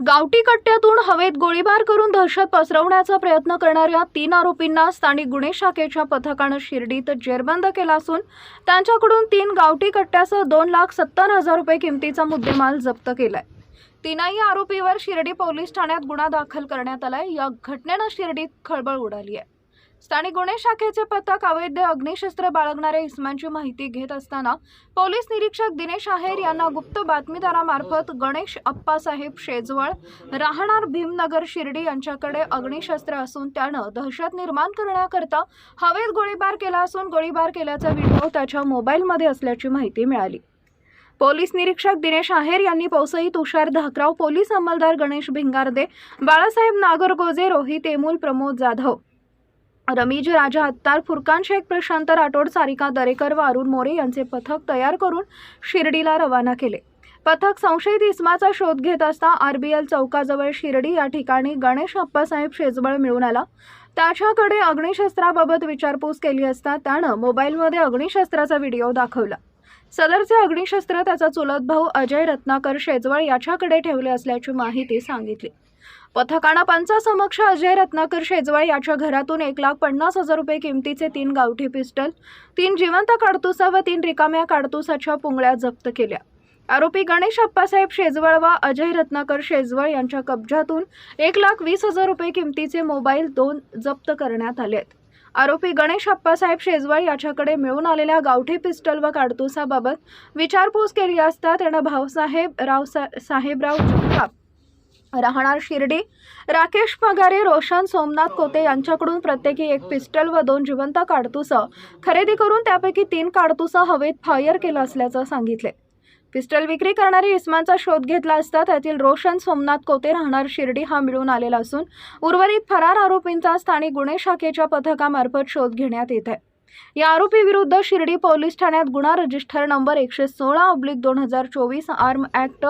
गावठी कट्ट्यातून हवेत गोळीबार करून दहशत पसरवण्याचा प्रयत्न करणाऱ्या तीन आरोपींना स्थानिक गुन्हे शाखेच्या पथकानं शिर्डीत जेरबंद केला असून त्यांच्याकडून तीन गावठी कट्ट्यासह दोन लाख सत्तर हजार रुपये किमतीचा मुद्देमाल जप्त केलाय. तीनही आरोपीवर शिर्डी पोलीस ठाण्यात गुन्हा दाखल करण्यात आलाय. या घटनेनं शिर्डीत खळबळ उडाली आहे. स्थानिक गुन्हे शाखेचे पथक अवैध अग्निशस्त्र बाळगणाऱ्या इस्मांची माहिती घेत असताना पोलीस निरीक्षक दिनेश आहेर यांना गुप्त बातमीदारामार्फत गणेश अप्पासाहेब शेजवळ राहणार भीमनगर शिर्डी यांच्याकडे अग्निशस्त्र असून त्यानं दहशत निर्माण करण्याकरता हवेत गोळीबार केला असून गोळीबार केल्याचा व्हिडिओ त्याच्या मोबाईलमध्ये असल्याची माहिती मिळाली. पोलीस निरीक्षक दिनेश आहेर यांनी पौसई तुषार धाकराव पोलीस अंमलदार गणेश भिंगारदे बाळासाहेब नागरगोजे रोहित एमूल प्रमोद जाधव रमीज राजा अत्तार फुरकान शेख प्रशांत राठोड सारिका दरेकर व अरुण मोरे यांचे पथक तयार करून शिर्डीला रवाना केले. पथक संशयित इसमाचा शोध घेत असता आरबीएल चौकाजवळ शिर्डी या ठिकाणी गणेश अप्पासाहेब शेजबळ मिळून आला. त्याच्याकडे अग्निशस्त्राबाबत विचारपूस केली असता त्यानं मोबाईलमध्ये अग्निशस्त्राचा व्हिडिओ दाखवला. सदरचे अग्निशस्त्र त्याचा चुलत भाऊ अजय रत्नाकर शेजवळ याच्याकडे ठेवले असल्याची माहिती सांगितली. पथकानं पंचासमक्ष अजय रत्नाकर शेजवळ याच्या घरातून एक लाख पन्नास हजार रुपये किमतीचे तीन गावठी पिस्टल तीन जिवंत काडतुसा व तीन रिकाम्या काडतुसाच्या पुंगळ्या जप्त केल्या. आरोपी गणेश अप्पासाहेब शेजवळ व अजय रत्नाकर शेजवळ यांच्या कब्जातून एक लाख वीस हजार रुपये किमतीचे मोबाईल दोन जप्त करण्यात आले आहेत आरोपी गणेश अप्पासाहेब शेजवळ याच्याकडे मिळून आलेल्या गावठी पिस्टल व काडतुसाबाबत विचारपूस केली असता त्यानं भाऊसाहेब राव साहेबराव जगताप राहणार शिर्डी. राकेश पगारे रोशन सोमनाथ कोते यांच्याकडून प्रत्येकी एक पिस्टल व दोन जिवंत काडतुसं. खरेदी करून त्यापैकी तीन काडतुसं हवेत फायर केलं असल्याचं सांगितले. पिस्टल विक्री करणारी इस्मानचा शोध घेतला असता त्यातील रोशन सोमनाथ कोते राहणार शिर्डी हा मिळून आलेला असून उर्वरित फरार आरोपींचा स्थानिक गुन्हे शाखेच्या पथकामार्फत शोध घेण्यात येत आहे. या आरोपीविरुद्ध शिर्डी पोलीस ठाण्यात गुन्हा रजिस्टर नंबर एकशे सोळा ऑब्लिक दोन हजार चोवीस आर्म ॲक्ट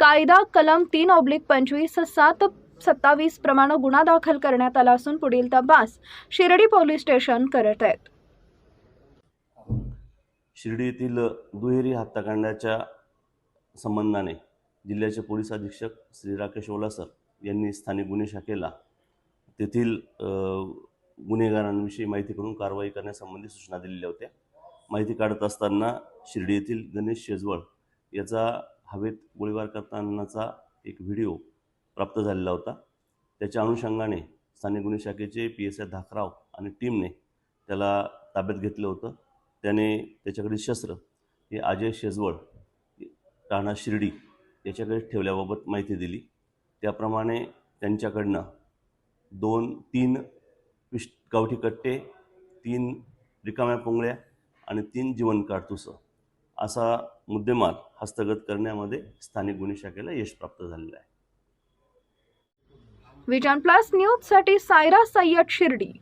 कायदा कलम तीन ऑब्लिक पंचवीस सात सत्तावीस प्रमाणे गुन्हा दाखल करण्यात आला असून पुढील तपास शिर्डी पोलीस स्टेशन करत आहेत. शिर्डी येथील दुहेरी हत्याकांडाच्या संबंधाने जिल्ह्याचे पोलीस अधीक्षक श्री राकेश ओलासर यांनी स्थानिक गुन्हे शाखेला तेथील गुन्हेगारांविषयी माहिती करून कारवाई करण्यासंबंधी सूचना दिलेल्या होत्या. माहिती काढत असताना शिर्डी येथील गणेश शेजवळ याचा हवेत गोळीबार करतानाचा एक व्हिडिओ प्राप्त झालेला होता. त्याच्या अनुषंगाने स्थानिक गुन्हे शाखेचे पी एस आय धाकराव आणि टीमने त्याला ताब्यात घेतलं होतं. त्याने त्याच्याकडे शस्त्र हे अजय शेजवळ राणा शिर्डी याच्याकडे ठेवल्याबाबत माहिती दिली. त्याप्रमाणे त्यांच्याकडनं दोन तीन पिश गावठी कट्टे तीन रिकाम्या पोंगळ्या आणि तीन जीवन काडतुसं. असा मुद्देमाल हस्तगत करण्यामध्ये स्थानिक गुन्हे शाखेला यश प्राप्त झालेलं आहे. विजन प्लस न्यूजसाठी सायरा सय्यद शिर्डी.